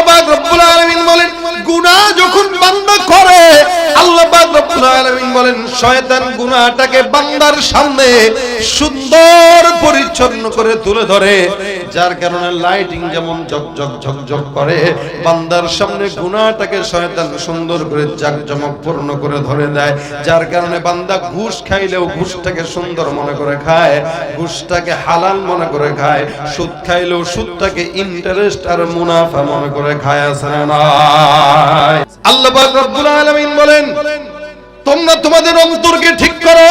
আল্লাহ রব্বুল বলেন গুনাহ যখন বান্দা রব্বুল সুন্দর করে ধরে দেয় যার কারণে বান্দা ঘুষ খাইলেও ঘুষটাকে সুন্দর মনে করে খায়, ঘুষটাকে হালাল মনে করে খায়, সুদ খাইলেও সুদটাকে ইন্টারেস্ট আর মুনাফা মনে করে খায়, আছে না আল্লাহ বলেন তোমরা তোমাদের অন্তরকে ঠিক করো।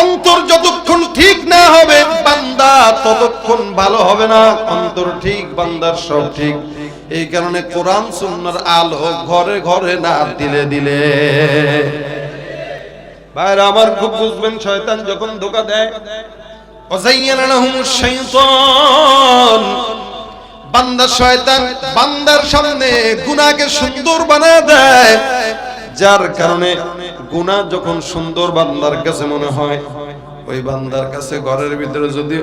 অন্তর যতক্ষণ ঠিক না হবে, বান্দা ততক্ষণ ভালো হবে না। অন্তর ঠিক, বান্দার সব ঠিক। এই কারণে কোরআন সুন্নাহর আলো ঘরে ঘরে না দিলে দিলে। ভাইরা, আমার খুব বুঝবেন, শয়তান যখন ধোকা দেয় বান্দা শয়তান বান্দার সামনে গুনাহকে সুন্দর বানায় দেয়, যার কারণে গুনাহ যখন সুন্দর বান্দার কাছে মনে হয়, ওই বান্দার কাছে ঘরের ভিতরে যদিও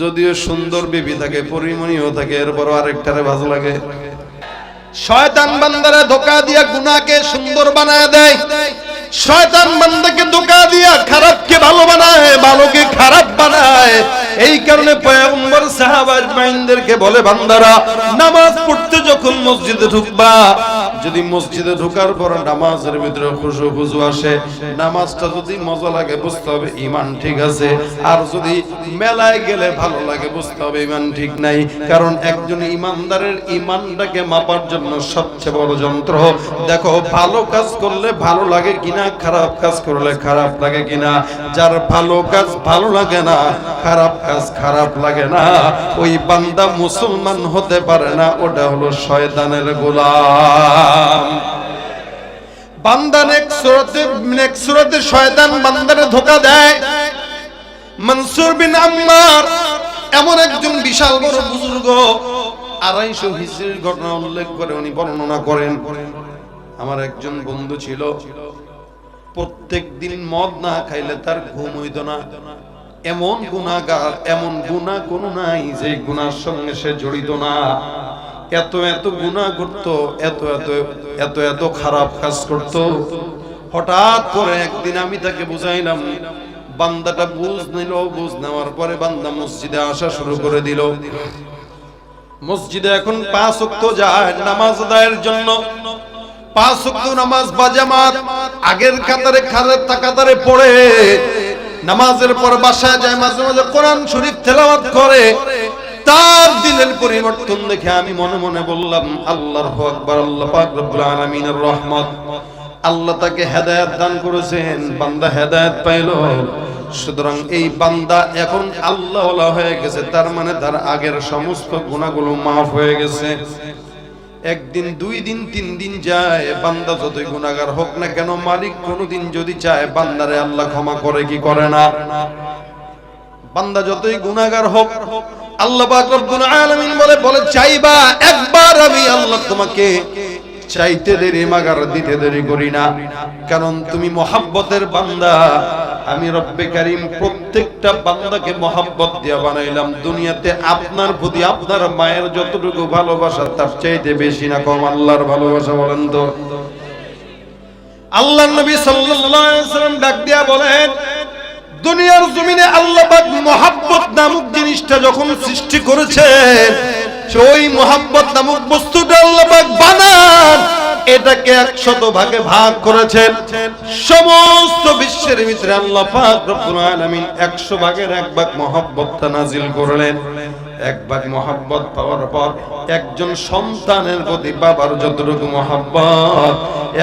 যদিও সুন্দর বিবি থাকে পরিমণীয় থাকে এরপর আরেকটারে ভালো লাগে। শয়তান বান্দারে ধোকা দিয়া গুনাকে সুন্দর বানায় দেয়। শয়তান বান্দাকে ধোকা দিয়া খারাপকে ভালো বানায়, ভালোকে খারাপ বানায়। এই কারণে পয়গম্বর সাহাবা আজমাইনদেরকে বলে, বান্দারা, নামাজ পড়তে যখন মসজিদে ঢুকবা, যদি মসজিদে ঢোকার পর নামাজের ভিতরে খুশু খুশু আসে, নামাজটা যদি মজা লাগে, বুঝতে হবে ইমান ঠিক আছে। আর যদি মেলায় গেলে ভালো লাগে, বুঝতে হবে ইমান ঠিক নাই। কারণ একজন ইমানদারের ইমানটাকে মাপার জন্য সবচেয়ে বড় যন্ত্র। দেখো, ভালো কাজ করলে ভালো লাগে কিনা খারাপ কাজ করলে খারাপ লাগে কিনা? যার ভালো কাজ ভালো লাগে না, খারাপ কাজ খারাপ লাগে না। ওই বান্দা মুসলমান হতে পারে না, ওটা হলো শয়তানের গোলাম। আমার একজন বন্ধু ছিল প্রত্যেক দিন মদ না খাইলে তার ঘুম হইতো না। এমন গুণাগার এমন গুণা কোনো নাই যে গুনার সঙ্গে সে জড়িত না। এত এত গুণা করতো এত এত এত এত খারাপ কাজ করতো। হঠাৎ করে একদিন আমি তাকে বুঝাইলাম, বান্দাটা বুঝ নিল, বুঝ নেওয়ার পরে বান্দা মসজিদে আসা শুরু করে দিল। মসজিদে এখন পাঁচ ওয়াক্ত যায় নামাজ আদায়ের জন্য। পাঁচ ওয়াক্ত নামাজ বাজামাত, আগের কাতারে খাদের কাতারে পড়ে, নামাজের পর বাসায় যায়, মাঝে মাঝে কোরআন শরীফ তেলাওয়াত করে, তার দিলের পরিবর্তন দেখে আমি মনে মনে বললাম আল্লাহর আকবার, আল্লাহ পাক রব্বুল আলামিনের রহমত। আল্লাহ তাকে হেদায়েত দান করেছেন, বান্দা হেদায়েত পাইল। সুতরাং এই বান্দা এখন আল্লাহ হয়ে গেছে, তার মানে তার আগের সমস্ত গুণাগুলো মাফ হয়ে গেছে। একদিন, দুই দিন, তিন দিন যায়। বান্দা যতই গুণাগার হোক না কেন, মালিক কোনোদিন যদি চায়, বান্দারে আল্লাহ ক্ষমা করে কি করে না? বান্দা যতই গুণাগার হোক, আল্লাহ বলে বলে, চাইবা, একবার আমি আল্লাহ তোমাকে চাইতে দেরি, মাগার দিতে দেরি করি না। কারণ তুমি মহাব্বতের বান্দা। আমি রব্বে কারিম প্রত্যেকটা বান্দাকে মহাব্বত দিয়া বানাইলাম। দুনিয়াতে আপনার প্রতি আপনার মায়ের যতটুকু ভালোবাসা, তার চাইতে বেশি না কম। আল্লাহর ভালোবাসা বলেন তো। আল্লাহ নবী সাল্লাম ডাক দিয়া বলেন, দুনিয়ার জমিনে আল্লাহ পাক মহাব্বত নামক জিনিসটা যখন সৃষ্টি করেছেন ওই মোহাম্মদ নামক বস্তুটা আল্লাহ পাক বানান, এটাকে একশত ভাগে ভাগ করেছেন। সমস্ত বিশ্বের ভিতরে আল্লাহ পাক রব্বুল আলামিন 100 ভাগের এক ভাগ মহাব্বতটা নাজিল করলেন। এক ভাগ মহাব্বত পাওয়ার পর একজন সন্তানের প্রতি বাবার যতটুকু মহাব্বত,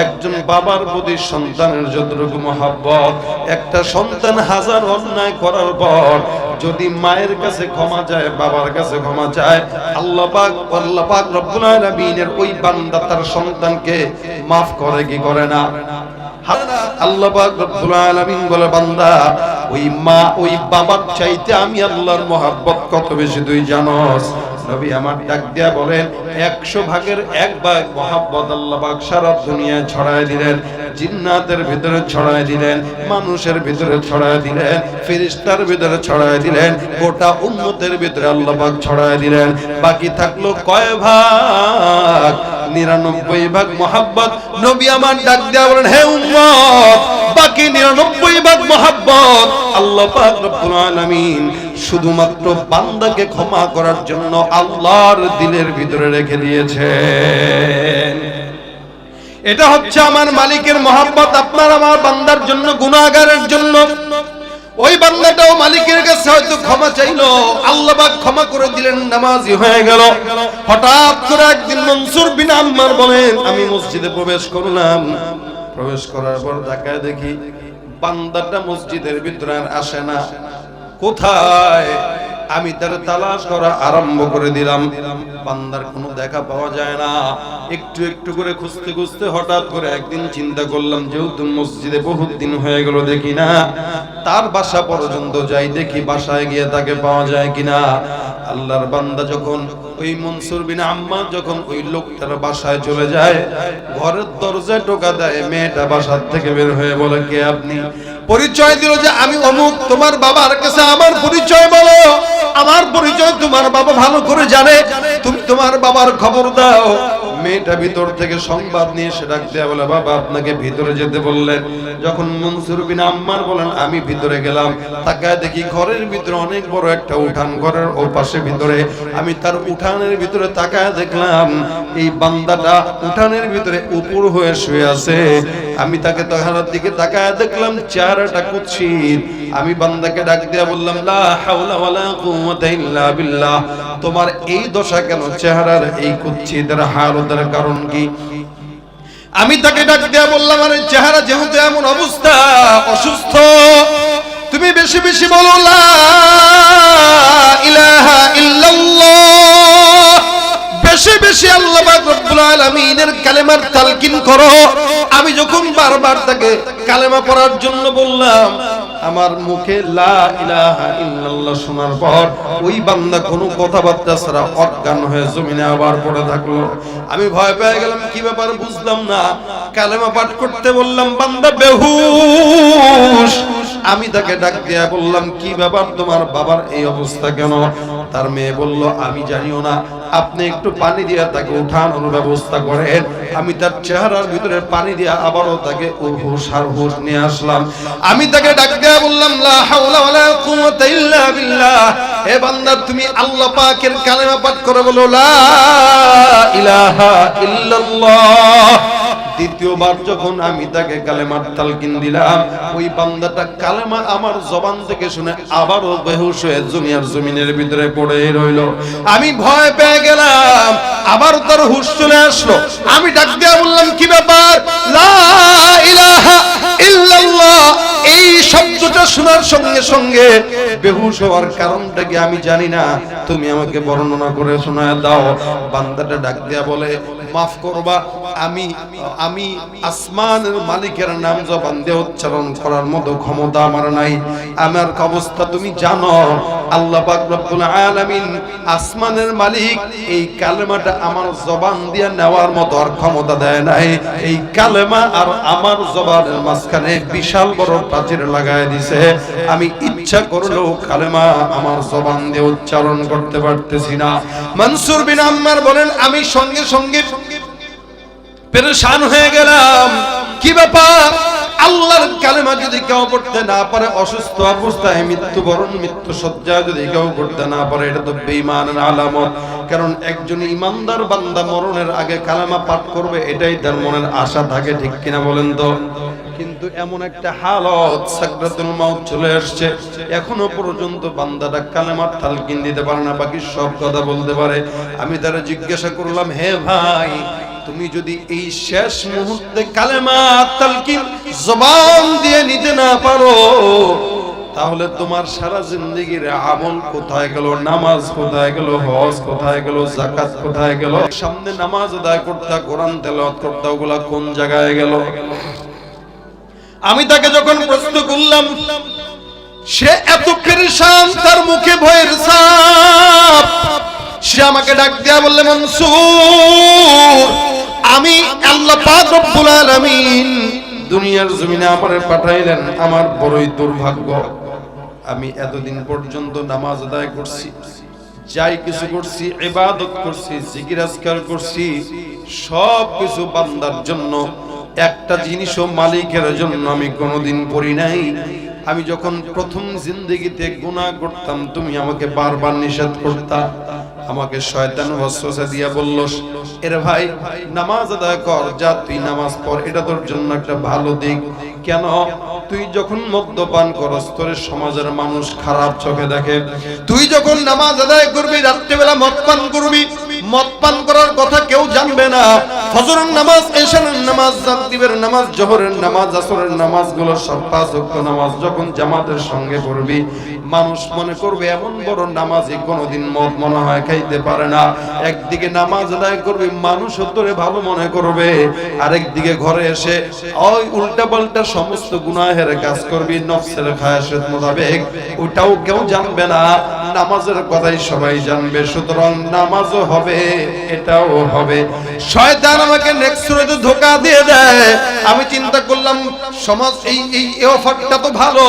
একজন বাবার প্রতি সন্তানের যতটুকু মহাব্বত, একটা সন্তান হাজার অন্যায় করার পর যদি মায়ের কাছে ক্ষমা চায়, বাবার কাছে ক্ষমা চায়, আল্লাহ পাক আল্লাহ পাক রব্বুল আলামিনের ওই বান্দা তার সন্তানকে মাফ করে কি করে না? আল্লাহ বলে ওই মা ওই বাবার চাইতে আমি আল্লাহর মহাব্বত কত বেশি তুই জানস? নবী আমার ডাক দিয়া বলেন, একশো ভাগের এক ভাগ মহাব্বত আল্লাহ সারা দুনিয়ায় ছড়ায় দিলেন, জিন্নাতের ভিতরে ছড়ায় দিলেন, মানুষের ভিতরে ছড়ায় দিলেন, ফেরেশতার ভিতরে ছড়ায় দিলেন, গোটা উম্মতের ভিতরে আল্লাহ পাক ছড়ায় দিলেন। বাকি থাকল কয় ভাগ? নিরানব্বই ভাগ মোহাব্বত। নবী আমার ডাক দেয়া বলেন, হে উম্মত, বাকি নিরানব্বই ভাগ মোহাব্বত। আল্লাহ পাক রব্বুল আলামিন শুধুমাত্র বান্দাকে ক্ষমা করার জন্য আল্লাহর দিলের ভিতরে রেখে দিয়েছেন। এটা হচ্ছে আমার মালিকের মহাব্বত। আপনার আমার বান্দার জন্য, গুনাহগারের জন্য। ওই বান্দাটাও মালিকের কাছে হয়তো ক্ষমা চাইলো। আল্লাহ ক্ষমা করে দিলেন, নামাজি হয়ে গেল। হঠাৎ করে একদিন মনসুর বিন আম্মার বলেন, আমি মসজিদে প্রবেশ করলাম। প্রবেশ করার পর তাকায় দেখি বান্দাটা মসজিদের ভিতরে আসে না। কোথায়? আমি তার তালাশ করা আরম্ভ করে দিলাম। বান্দার কোনো দেখা পাওয়া যায় না। একটু একটু করে খুঁজতে খুঁজতে হঠাৎ করে একদিন চিন্তা করলাম, যেহেতু মসজিদে বহুত দিন হয়ে গেল দেখি না। তার বাসা পর্যন্ত যাই দেখি বাসায় গিয়ে তাকে পাওয়া যায় কিনা। আল্লাহর বান্দা যখন ওই মনসুর বিন আম্মা যখন ওই লোকটার বাসায় চলে যায়, ঘরের দরজায় টোকা দেয়, মেয়েটা বাসার থেকে বের হয়ে বলে, কে আপনি? পরিচয় দিল যে আমি অমুক, তোমার বাবার কাছে আমার পরিচয় বলো। আমার পরিচয় তোমার বাবা ভালো করে জানে। তুমি তোমার বাবার খবর দাও। মেয়েটা ভিতর থেকে সংবাদ নিয়ে সে ডাক দেয়া বলে, বাবা, আপনাকে ভিতরে যেতে বললেন। যখন মনসুর বিন আম্মার বলেন, আমি ভিতরে গেলাম। তাকায় দেখি ঘরের ভিতরে অনেক বড় একটা উঠান, ঘরের ও পাশে ভিতরে। আমি তার উঠানের ভিতরে তাকায় দেখলাম, এই বান্দাটা উঠানের ভিতরে উপর হয়ে শুয়ে আছে। আমি তাকে তখনের দিকে তাকায় দেখলাম, চেহারাটা কুৎসিত। আমি বান্দাকে ডাক দিয়া বললাম, লা হাওলা ওয়ালা কুওয়াতা ইল্লা বিল্লাহ, তোমার এই দশা কেন? চেহারার এই কুৎসিতের হালতের কারণ কি? আমি তাকে ডাক দিয়া বললাম, আরে চেহারা যেহেতু এমন অবস্থা, অসুস্থ, তুমি বেশি বেশি বলো বেশি বেশি আল্লাহ রব্বুল কালেমার তালকিন করো। আমি যখন বারবার তাকে কালেমা পড়ার জন্য বললাম আমার মুখে লা ইলাহা ইল্লাল্লাহ শোনার পর ওই বান্দা কোনো কথাবার্তা ছাড়া অজ্ঞান হয়ে জমিনে আবার পড়ে থাকল। আমি ভয় পেয়ে গেলাম, কি ব্যাপার বুঝলাম না। কালেমা পাঠ করতে বললাম, বান্দা বেহুশ। আমি তাকে ডাক দিয়া বললাম, কি ব্যাপার তোমার বাবার এই অবস্থা কেন? তার মেয়ে বলল, আমি জানিও না, আপনি একটু পানি দিয়ে তাকে উঠানোর ব্যবস্থা করেন। আমি তার চেহারার ভিতরে পানি দিয়ে আবারও তাকে হুশ আর হুশ নিয়ে আসলাম। আমি তাকে ডাক দিয়া বললাম, লা হাওলা ওয়ালা কুওয়াতা ইল্লা বিল্লাহ। হে বান্দা, তুমি আল্লাহ পাকের কালেমা পাঠ করে বলো, লা ইলাহা ইল্লাল্লাহ। দ্বিতীয়বার যখন আমি তাকে কালেমার তালকিন দিলাম, ওই বান্দাটা কালেমা আমার জবান থেকে শুনে আবারও বেহুশ হয়ে জমিয়ার জমিনের ভিতরে পড়ে রইল। আমি ভয় পেয়ে গেলাম, আবার তার হুশ চলে আসলো। আমি ডাক দিয়া বললাম, কি ব্যাপার? এই শব্দটা শোনার সঙ্গে সঙ্গে বেহুশ হওয়ার কারণটা কি আমি জানি না। তুমি আমাকে বর্ণনা করে শোনায় দাও। বান্দাটা ডাক দিয়া বলে, মাফ করবা, আমি আমি আসমানের মালিকের নাম জবান দিয়ে উচ্চারণ করার মতো ক্ষমতা আমার নাই। আমার অবস্থা তুমি জানো। আল্লাহ পাক রব্বুল আলামিন আসমানের মালিক, এই কালেমাটা আমার জবান দিয়ে নেওয়ার মতো আর ক্ষমতা দেয় নাই। এই কালেমা আর আমার জবানের মাঝখানে বিশাল বড় প্রাচীর লাগায় দিছে। আমি ইচ্ছা করলেও কালেমা আমার জবান দিয়ে উচ্চারণ করতে পারতেছি না। মনসুর বিন আম্মার বলেন, আমি সঙ্গে সঙ্গে পেরেশান হয়ে গেলাম। কি ব্যাপার? আল্লাহর কালেমা যদি কেউ পড়তে না পারে, অসুস্থ অবস্থায় মৃত্যুবরণ মৃত্যু সজ্জা যদি কেউ করতে না পারে, এটা তো বেঈমানের আলামত। কারণ একজন ইমানদার বান্দা মরণের আগে কালেমা পাঠ করবে, এটাই তার মনের আশা থাকে, ঠিক কিনা বলেন তো? কিন্তু এমন একটা হালত সাকরাতুল মাউত চলে আসছে। এখনও পর্যন্ত বান্দাটা কালেমার তালকিন দিতে পারে না, বাকি সব কথা বলতে পারে। আমি তারা জিজ্ঞাসা করলাম, হে ভাই, তুমি যদি এই শেষ মুহূর্তে কালেমা তালকিন জবান দিয়ে নিতে না পারো, তাহলে তোমার সারা জিন্দগির আমল কোথায় গেল? নামাজ কোথায় গেল? হজ কোথায় গেল? জাকাত কোথায় গেল? সামনে নামাজ আদায় করতে, কোরআন তেলাওয়াত করতে, ওগুলা কোন জায়গায় গেল? আমি তাকে যখন প্রশ্ন করলাম, সে এত পেরেশান, তার মুখে ভয়ের সাপ সে আমাকে ডাক দিয়া বললে, মনসুর, আমি আল্লাহ পাক রব্বুল আলামিন দুনিয়ার জমিনে আমারে পাঠাইলেন আমার বড়ই দুর্ভাগ্য। আমি এতদিন পর্যন্ত নামাজ আদায় করছি, যাই কিছু করছি, ইবাদত করছি, জিকির আজকার করছি সব কিছু বান্দার জন্য একটা জিনিসও মালিকের জন্য আমি কোনোদিন পড়ি নাই। আমি যখন প্রথম জিন্দগিতে গুনাহ করতাম, তুমি আমাকে বারবার নিষেধ করতা। আমাকে শয়তান ওয়াসওয়াসা দিয়া বলল, এর ভাই, নামাজ আদায় কর, যা তুই নামাজ পড়, এটা তোর জন্য একটা ভালো দিক। কেন? তুই যখন মদ্যপান করস, তোর সমাজের মানুষ খারাপ চোখে দেখে। তুই যখন নামাজ আদায় করবি, রাত্রিবেলা মদ পান করবি মদ পান করার কথা কেউ জানবে না। ফজরের নামাজ, এশারের নামাজ জাগতিবের নামাজ, জোহরের নামাজ, আসরের নামাজগুলো সব পাঁচ ওয়াক্ত নামাজ। যখন জামাতের সঙ্গে পড়বি, মানুষ মনে করবে এমন বড় নামাজই কোনোদিন মদ মনে হয় খাইতে পারে না। একদিকে নামাজ আদায় করবি, মানুষ তোরে ভালো মনে করবে। আরেক দিকে ঘরে এসে ওই উল্টা পাল্টা সমস্ত গুনাহের কাজ করবি, নফসের খায়াসের মোতাবেক। ওটাও কেউ জানবে না। নামাজের কথাই সবাই জানবে। সুতরাং নামাজও হবে, এটাও হবে। শয়তান আমাকে নেক্সট সুরতে ধোকা দিয়ে দেয়। আমি চিন্তা করলাম, সমাজ এই এই এই অফারটা তো ভালো।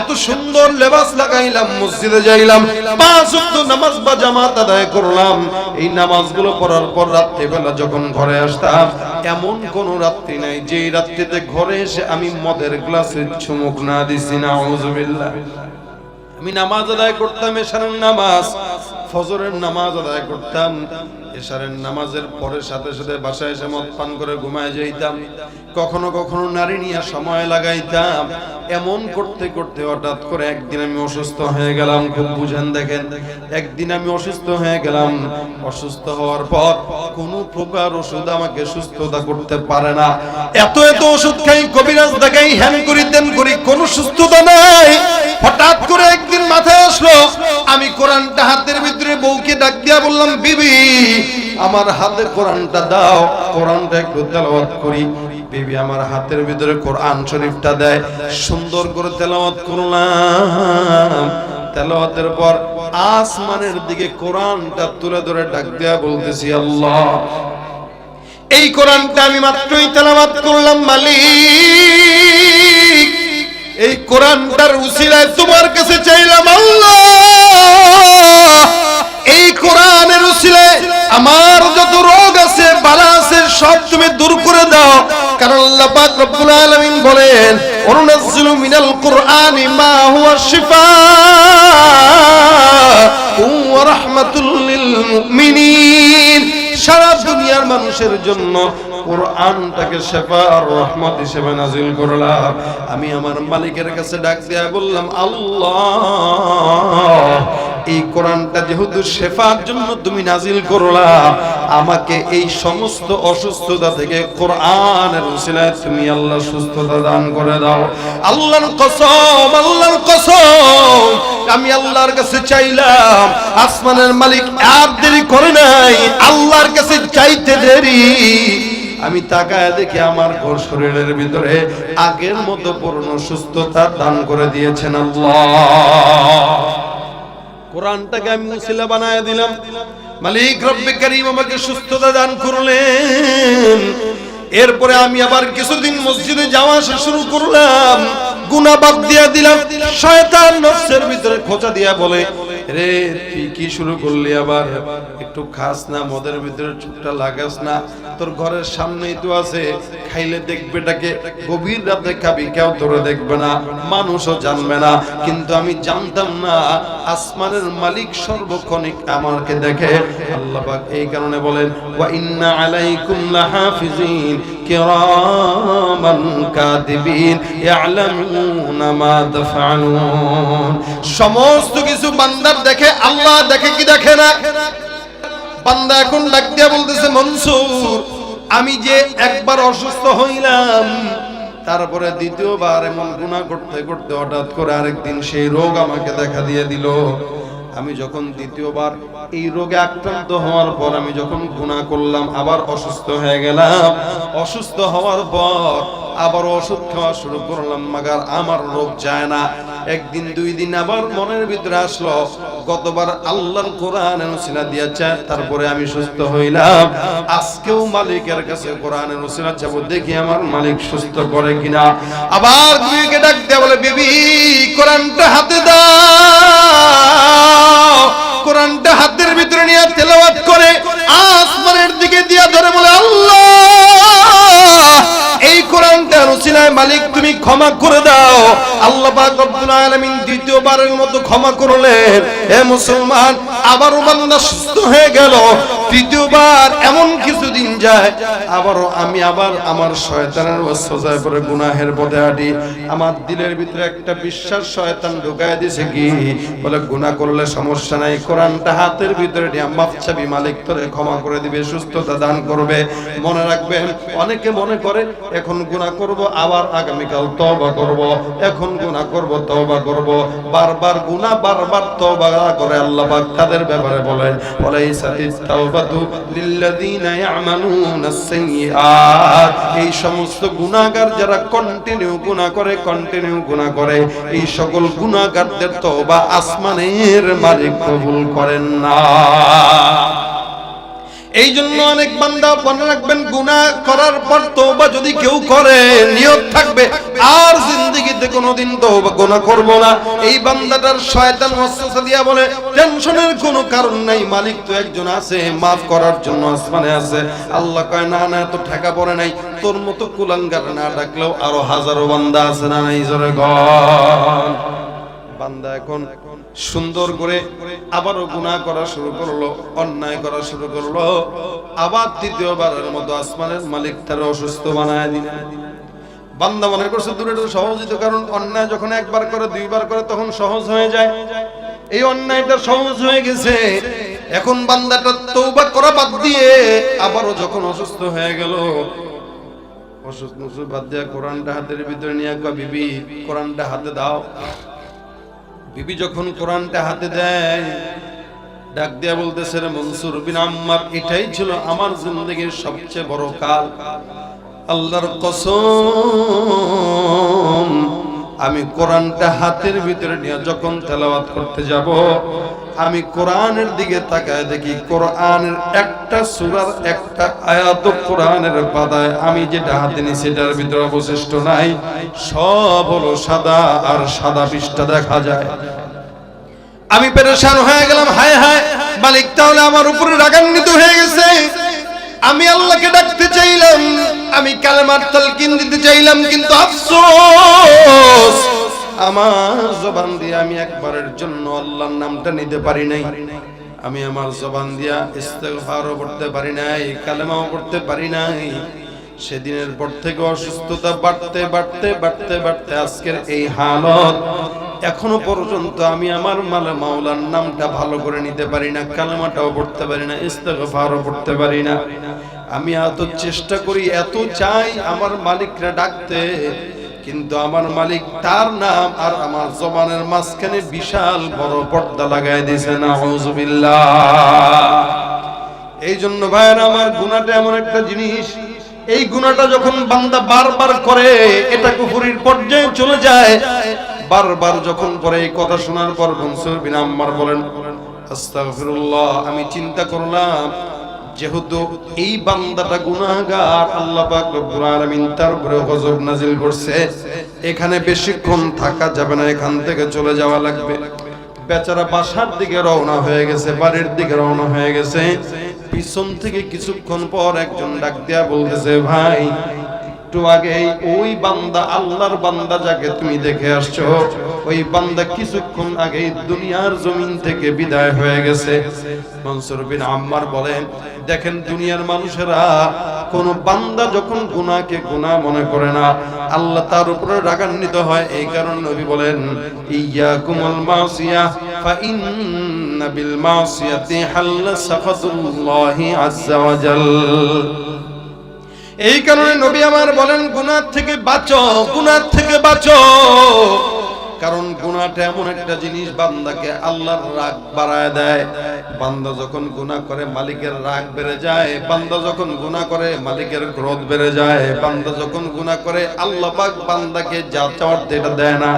এত সুন্দর লেবাস লাগাইলাম, মসজিদে যাইলাম, পাঁচ ওয়াক্ত নামাজ বা জামাত আদায় করলাম। এই নামাজগুলো পড়ার পর রাত্রিবেলা যখন ঘরে আসতাম, এমন কোন রাত্রি নাই যে রাত্রিতে ঘরে এসে আমি মদের গ্লাসে চুমুক না দিছি না আউযুবিল্লাহ আমি নামাজ আদায় করতাম এশারের নামাজ, ফজরের নামাজ আদায় করতাম। এশারের নামাজের পরে সাথে সাথে বাসায় এসে মদ পান করে ঘুমায় যাইতাম। কখনো কখনো নারী নিয়ে সময় লাগাইতাম। এমন করতে করতে হঠাৎ করে একদিন আমি অসুস্থ হয়ে গেলাম, খুব বুঝেন দেখেন। একদিন আমি অসুস্থ হয়ে গেলাম। অসুস্থ হওয়ার পর কোনো প্রকার ওষুধ আমাকে সুস্থতা করতে পারে না। এত এত ওষুধ খাই, কবিরাজ দেখাই হ্যান করি, তেন করি, কোনো সুস্থতা নাই। হঠাৎ করে একদিন মাথায় আসলো, আমি কোরআনটা হাতের ভিতরে বউকে ডাক দিয়া বললাম, বিবি, আমার হাতে কোরআনটা দাও, কোরআনটা একটু তেলাওয়াত করি। বিবি আমার হাতের ভিতরে কোরআন শরীফটা দেয়, সুন্দর করে তেলাওয়াত করলাম। তেলাওয়াতের পর আসমানের দিকে কোরআনটা তুলে ধরে ডাক দেয়া বলতেছি, আল্লাহ, এই কোরআনটা আমি মাত্রই তেলাওয়াত করলাম, মালিক। এই কোরআনটার উসিলায় তোমার কাছে চাইলাম আল্লাহ। এই কোরআনের উসিলায় আমার যত রোগ আছে, বালা আছে, সব তুমি দূর করে দাও। কারণ আল্লাহ পাক রব্বুল আলামিন বলেন মিনাল কুরআনি মা হুয়া শিফা। ওয়া রাহমাতুল লিল মুমিনিন। সারা দুনিয়ার মানুষের জন্য কোরআনটাকে শেফা আর রহমত হিসেবে নাজিল করলাম। আমি আমার মালিকের কাছে ডাক দিয়া বললাম, আল্লাহ, এই কোরআনটা যেহেতু শেফার জন্য তুমি নাজিল করলা, আমাকে এই সমস্ত অসুস্থতা থেকে কোরআনের তুমি আল্লাহ সুস্থতা দান করে দাও। আল্লাহর কসম আল্লাহর কসম, আমি আল্লাহর কাছে চাইলাম, আসমানের মালিক আর দেরি করে নাই, আল্লাহর কাছে চাইতে দেরি। আমি তাকায় দেখি আমার ঘর শরীরের ভিতরে আগের মতো পূর্ণ সুস্থতা দান করে দিয়েছেন কোরআনটাকে আমি মুসিলা বানায় দিলাম। মালিক রব্বে করিম আমাকে সুস্থতা দান করলেন। এরপরে আমি আবার কিছুদিন মসজিদে যাওয়া আসা শুরু করলাম। গুনাহ বাদ দিয়া দিলাম। শয়তান নফসের ভিতরে খোঁচা দিয়া বলে রে, তুই কি শুরু করলি আবার? একটু খাস না, মদের ভিতরে চুপটা লাগাস না। তোর ঘরের সামনেই তো আছে, খাইলে দেখবে এটাকে গভীর রাতে খাবি, কেউ তোরে দেখবে না, মানুষও জানবে না। কিন্তু আমি জানতাম না, আসমানের মালিক সর্বক্ষণিক আমাকে দেখে। আল্লাহ পাক এই কারণে বলেন, ওয়া ইন্না আলাইকুম লাহাফিজিন। কিরামান কাতিবিন ইয়ালামুনা মা তাফআলুন সমস্ত কিছু বান্দার দেখে, আল্লাহ দেখে কি দেখে না? বান্দা এখন ডাক বলতেছে, মনসুর, আমি যে একবার অসুস্থ হইলাম, তারপরে দ্বিতীয়বার এমন গুণা করতে করতে হঠাৎ করে আরেকদিন সেই রোগ আমাকে দেখা দিয়ে দিল। আমি যখন দ্বিতীয়বার এই রোগে আক্রান্ত হওয়ার পর আমি যখন গুণা করলাম, আবার অসুস্থ হয়ে গেলাম। অসুস্থ হওয়ার পর আবার ওষুধ খাওয়া শুরু করলাম, মাগার আমার রোগ যায় না। একদিন, দুই দিন আবার মনের ভিতরে আসলো গতবার আল্লাহর কোরআনের নসিনা দিয়েছে, তারপরে আমি সুস্থ হইলাম। আজকেও মালিকের কাছে কোরআনের নসিনা যাব, দেখি আমার মালিক সুস্থ করে কিনা। আবার দুইকে ডাক দেয়া বলে, বিবি, কোরআনটা হাতে দাও। কোরআনটা হাতের ভিতরে নিয়ে তেলাওয়াত করে, আসমানের দিকে দিয়া ধরে বলে, আল্লাহ, এই কোরআন উসিলায় মালিক, তুমি ক্ষমা করে দাও। আল্লাহ পাক রব্বুল দ্বিতীয়বারের মতো ক্ষমা করলেন। হে মুসলমান, আবারও বান্দা সুস্থ হয়ে গেল। তৃতীয়বার এমন কিছুদিন যায়, আবারও আমি আবার আমার শয়তানের ওয়াসওয়াসায় পরে গুনাহের পথে হাঁটি। আমার দিলের ভিতরে একটা বিশ্বাস শয়তান ঢুকায় দিছে কি? বলে, গুনাহ করলে সমস্যা নাই, কোরআনটা হাতের ভিতরে নিয়ে মালিক তোরে ক্ষমা করে দিবে, সুস্থতা দান করবে। মনে রাখবেন, অনেকে মনে করে, এখন গুনাহ করব, আবার আগামীকাল তওবা করব। এখন গুনাহ করব, তওবা করব। বারবার গুনাহ, বারবার তওবা করে আল্লাহ তাদের ব্যাপারে বলেন ওয়ালাইসাতিত সাইয়্যাত। এই সমস্ত গুনাহগার যারা কন্টিনিউ গুনাহ করে কন্টিনিউ গুনাহ করে, এই সকল গুনাহগারদের তওবা আসমানের মালিক কবুল করেন না। এই জন্য অনেক বান্দা মনে রাখবেন, গুনাহ করার পর তওবা যদি কেউ করে, নিয়ত থাকবে, আর জিন্দেগিতে কোনোদিন তওবা, গুনাহ করব না। এই বান্দাটার শয়তান ওয়াসওয়াসা দিয়া বলে, টেনশনের কোনো কারণ নাই, মালিক তো একজন আছে, মাফ করার জন্য আসমানে আছে। আল্লাহ কয়, না না তো ঠেকা পড়ে নাই, তোর মতো কুলাঙ্গার না ডাকলেও আরও হাজারো বান্দা আছে না নাই, জোরে গন বান্দা এখন সুন্দর করে আবারও গুনাহ করা শুরু করল, অন্যায় করা শুরু করল। আবার তৃতীয়বারের মতো আসমানের মালিক তার অসুস্থ বানায় দিলেন বান্দা মনে করছে দূরে তো সহজই কারণ অন্যায় যখন একবার করে, দুইবার করে, তখন সহজ হয়ে যায়। এই অন্যায়টা সহজ হয়ে গেছে। এখন বান্দাটা তৌবা করা বাদ দিয়ে আবারও যখন অসুস্থ হয়ে গেল, অসুস্থ বাদ দিয়ে কোরআনটা হাতের ভিতরে নিয়ে বিবি, কোরআনটা হাতে দাও। বিবি যখন কোরআনটা হাতে দেয়, ডাক দিয়া বলতেছে মনসুর বিন আম্মার, এটাই ছিল আমার জিন্দগির সবচেয়ে বড় কাল। আল্লাহর কসম আমি কোরআনটা হাতের ভিতরে নিয়ে যখন তেলাওয়াত করতে যাব, আমি কোরআনের দিকে তাকায় দেখি কোরআনের একটা সূরার একটা আয়াত কোরআনের পাতায়। আমি যেটা হাতে নিই সেটার ভিতরে অবশিষ্ট নাই, সব হলো সাদা আর সাদা পৃষ্ঠা দেখা যায়। আমি পেরেশান হয়ে গেলাম, হায় হায়, মালিক তাহলে আমার উপরে রাগান্বিত হয়ে গেছে। আমি আল্লাহকে ডাকতে চাইলাম, আমি কালেমার তালকিন দিতে চাইলাম, কিন্তু আফসোস, আমার জবান দিয়ে আমি একবারের জন্য আল্লাহর নামটা নিতে পারি নাই। আমি আমার জবান দিয়া ইস্তেগফারও করতে পারি নাই, কালেমাও করতে পারি নাই। সেদিনের পর থেকে অসুস্থতা বাড়তে বাড়তে বাড়তে বাড়তে আজকের এই হালত এখনও পর্যন্ত আমি আমার মালা মাওলার নামটা ভালো করে নিতে পারি না, কালেমাটাও পড়তে পারি না, ইস্তেগফারও পড়তে পারি না। আমি এত চেষ্টা করি, এত চাই আমার মালিকরা ডাকতে, কিন্তু আমার মালিক তার নাম আর আমার জবানের মাঝখানে বিশাল বড় পর্দা লাগাই দিয়েছে না এই জন্য ভাইয়ের, আমার গুণাটা এমন একটা জিনিস, এই গুণাটা যখন বান্দা বারবার করে, এটা কুফুরির পর্যায়ে চলে যায় বারবার যখন পরে এই কথা শোনার পর মনসুর বিন আম্মার বলেন, আস্তাগফিরুল্লাহ, আমি চিন্তা করলাম, যেহেতু এই বান্দাটা গুনাহগার, আল্লাহ পাক রব্বুল আলামিন তার উপরে গজব নাজিল করছে। এখানে বেশিক্ষণ থাকা যাবে না, এখান থেকে চলে যাওয়া লাগবে। বেচারা বাসার দিকে রওনা হয়ে গেছে, বাড়ির দিকে রওনা হয়ে গেছে। পিছন থেকে কিছুক্ষণ পর একজন ডাক দিয়া বলতেছে, ভাই একটু আগে ওই বান্দা আল্লাহর বান্দা যাকে তুমি দেখে আসছো, ওই বান্দা কিছুক্ষণ আগে দুনিয়ার জমিন থেকে বিদায় হয়ে গেছে। মনসুর বিন আম্মার বলেন দেখেন দুনিয়ার মানুষেরা, কোন বান্দা যখন গুনাহকে গুনাহ মনে করে না, আল্লাহ তার উপরে রাগান্বিত হয়। এই কারণে নবী বলেন, ইয়াকুমুল মাসিয়া ফা ইন্না বিল মাসিয়াতি হাল্লা সাফাতুল্লাহি আযজা ওয়া জাল। এই কারণে নবী আমার বলেন, গুনার থেকে বাঁচো, গুনার থেকে বাঁচো। কারণ গুনাহটা এমন একটা জিনিস, বান্দাকে আল্লাহর রাগ বাড়ায় দেয়। বান্দা যখন গুনাহ করে, মালিকের রাগ বেড়ে যায়। বান্দা যখন গুনাহ করে, মালিকের ক্রোধ বেড়ে যায়। বান্দা যখন গুনাহ করে, আল্লাহ পাক বান্দাকে যা চাওয়ার এটা দেয় না।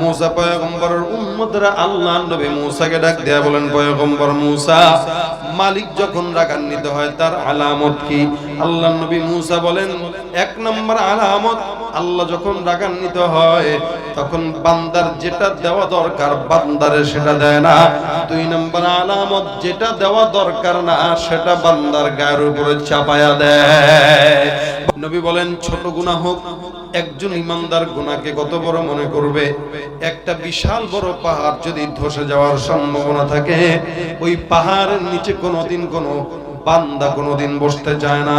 মুসা পয়গম্বরের উম্মতরা আল্লাহ নবী মুসাকে ডাক দেয়া বলেন, পয়গম্বর মুসা মালিক যখন রাগান্বিত হয়, তার আলামত কি? আল্লাহ নবী মুসা বলেন, এক নম্বর আলামত, আল্লাহ যখন রাগান্বিত হয়, তখন বান্দার যেটা দেওয়া দরকার, বান্দারে সেটা দেয় না। দুই নম্বর আলামত, যেটা দেওয়া দরকার না, সেটা বান্দার গায়ের উপরে চাপায়া দেয়। নবী বলেন, ছোট গুনাহ হোক একজন ইমানদার গুনাহকে কত বড় মনে করবে? একটা বিশাল বড় পাহাড় যদি ধসে যাওয়ার সম্ভাবনা থাকে, ওই পাহাড়ের নিচে কোনোদিন কোনো বান্দা কোনোদিন বসতে চায় না।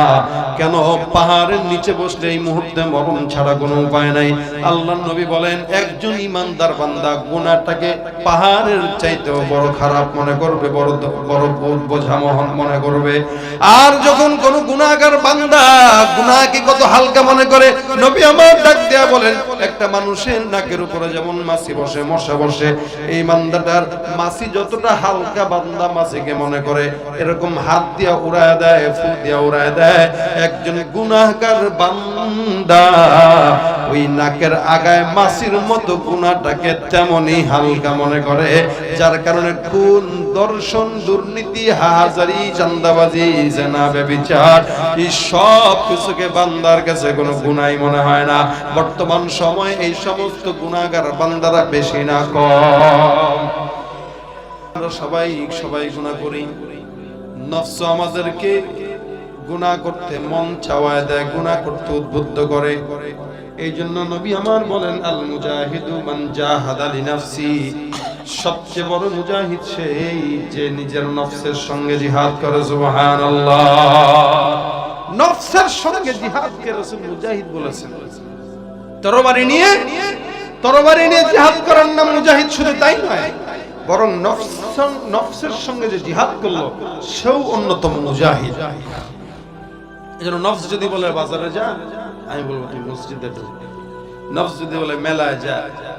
কেন? পাহাড়ের নিচে বসলে এই মুহূর্তে মরণ ছাড়া কোনো উপায় নাই। আল্লাহ নবী বলেন, একজন ইমানদার বান্দা গুনাহটাকে পাহাড়ের চাইতেও বড় খারাপ মনে করবে, বড় বড় বোঝা মনে করবে। আর যখন কোন গুনাহগার বান্দা গুনাহকে কত হালকা মনে করে, নবী আমার ডাক দেয়া বলেন, একটা মানুষের নাকের উপরে যেমন মাছি বসে, মশা বসে, এই বান্দাটার মাছি যতটা হালকা বান্দা মাছিকে মনে করে, এরকম হাত দিয়া উড়ায় দেয় ফু দিয়া উড়ায় দেয়। একজন গুনাহগার বান্দা ওই নাকের আগায় মাছির মতো গুনাহটাকে তেমনই হালকা মনে করে, যার কারণে খুন, দর্শন, দুর্নীতি, হাজারি, চান্দাবাজি, জেনা বেবিচার এই সব কিছুকে বান্দার কাছে কোনো গুনাই মনে হয় না। বর্তমান সময় এই সমস্ত গুনাহগার বান্দারা বেশি না কম। আমরা সবাই সবাই গুনাহ করি। নফস আমাদেরকে গুনাহ করতে মন চাওয়ায় দেয় গুনাহ করতে উদ্বুদ্ধ করে। এই জন্য নবী আমার বলেন আল মুজাহিদু মান জাহাদা লিনাফসি। সবচেয়ে বড় মুজাহিদ সেই যে নিজের নফসের সঙ্গে জিহাদ করে, সুবহানাল্লাহ। নফসের সঙ্গে জিহাদকে রাসূল মুজাহিদ বলেছেন। তরবারি নিয়ে তরবারি নিয়ে জিহাদ করার নাম মুজাহিদ শুধু তাই নয় বরং নফস নফসের সঙ্গে যে জিহাদ করল, সেও অন্যতম মুজাহিদ। এজন্য নফস যদি বলে বাজারে যা, আমি বলব তুই মসজিদে ঢুক। নফস যদি বলে মেলায় যা,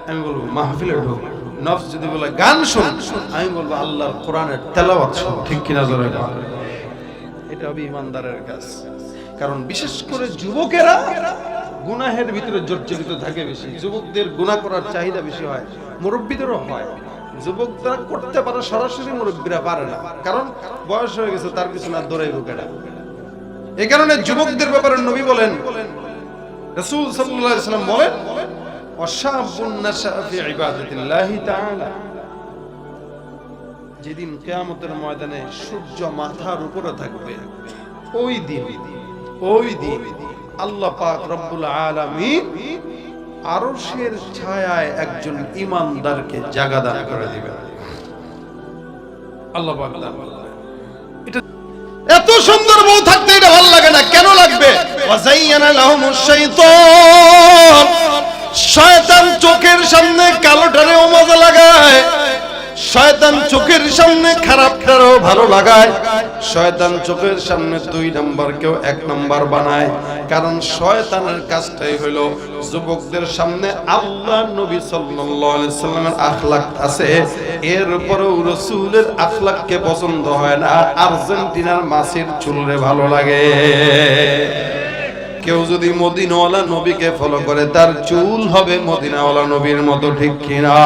আমি বলব মাহফিলে ঢুক। নফস যদি বলে গান শোন, আমি বলব আল্লাহর কোরআনের তেলাওয়াত শোন। ঠিক কিনা জোরে। এটা হবে ইমানদারের কাজ। কারণ বিশেষ করে যুবকেরা গুনাহের ভিতরে জর্জরিত থাকে বেশি। যুবকদের গুনাহ করার চাহিদা বেশি হয়, মুরব্বীদেরও হয়। যুবকরা করতে পারে, সরাসরি মুরব্বীরা পারে না। কারণ বয়স হয়ে গেছে, তার কিছু না দৌড়াইব কেডা? এই কারণে যুবকদের ব্যাপারে নবী বলেন, রাসূল সাল্লাম বলেন যেদিন কিয়ামতের ময়দানে সূর্য মাথার উপরে থাকবে, ওই দিন ওই দিন আল্লাহ পাক রব্বুল আলামিন আরশের ছায়ায় একজন ইমানদারকে জায়গা দান করে দিবেন। আল্লাহ এত সুন্দর বউ থাকতে এটা ভালো লাগে না, কেন লাগবে? শয়তান চোখের সামনে কালোটারেও মজা লাগায়। শয়তান চোখের সামনে খারাপটারও ভালো লাগায়। শয়তান চোখের সামনে দুই নাম্বার কেউ এক নাম্বার বানায়। কারণ শয়তানের কাজটাই হলো যুবকদের সামনে আল্লাহ নবী সাল্লাল্লাহু আলাইহি সাল্লামের আখলাক আছে। এরপরেও রাসূলের আখলাককে পছন্দ হয় না। আর্জেন্টিনার মাছের চুলরে ভালো লাগে। কেউ যদি মদিনাওয়ালা নবীকে ফলো করে, তার চুল হবে মদিনাওয়ালা নবীর মতো ঠিক কিনা?